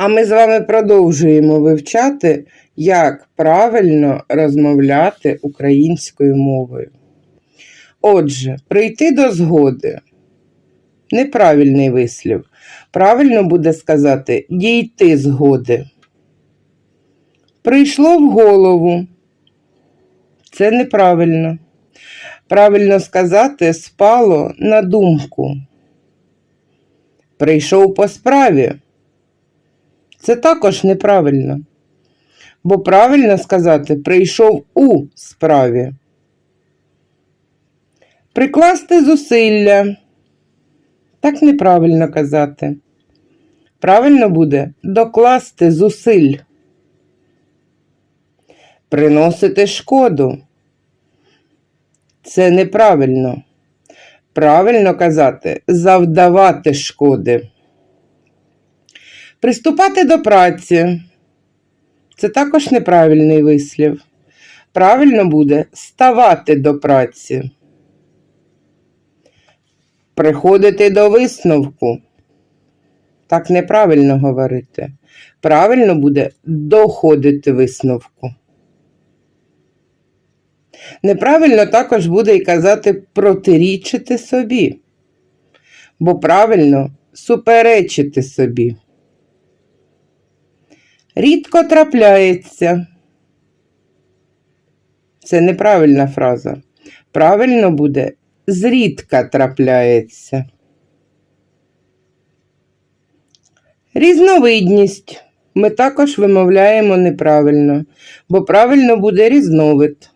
А ми з вами продовжуємо вивчати, як правильно розмовляти українською мовою. Отже, прийти до згоди. Неправильний вислів. Правильно буде сказати дійти згоди. Прийшло в голову. Це неправильно. Правильно сказати спало на думку. Прийшов по справі. Це також неправильно. Бо правильно сказати прийшов у справі. Прикласти зусилля. Так неправильно казати. Правильно буде докласти зусиль. Приносити шкоду. Це неправильно. Правильно казати завдавати шкоди. Приступати до праці. Це також неправильний вислів. Правильно буде ставати до праці. Приходити до висновку. Так неправильно говорити. Правильно буде доходити висновку. Неправильно також буде і казати протирічити собі, бо правильно суперечити собі. Рідко трапляється. Це неправильна фраза. Правильно буде зрідка трапляється. Різновидність ми також вимовляємо неправильно, бо правильно буде різновид.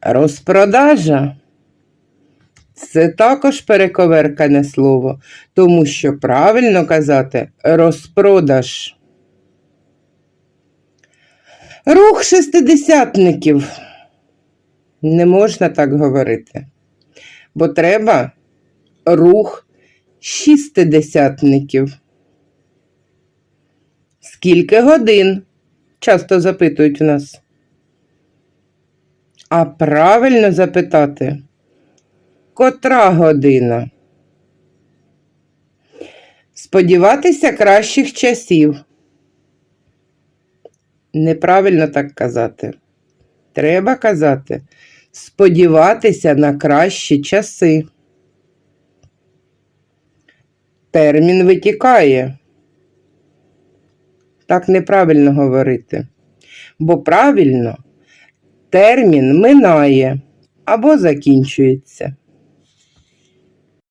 Розпродажа це також перековеркане слово, тому що правильно казати розпродаж. Рух шестидесятників. Не можна так говорити, бо треба рух шістидесятників. Скільки годин? Часто запитують в нас. А правильно запитати, котра година? Сподіватися кращих часів. Неправильно так казати. Треба казати сподіватися на кращі часи. Термін витікає. Так неправильно говорити. Бо правильно термін минає або закінчується.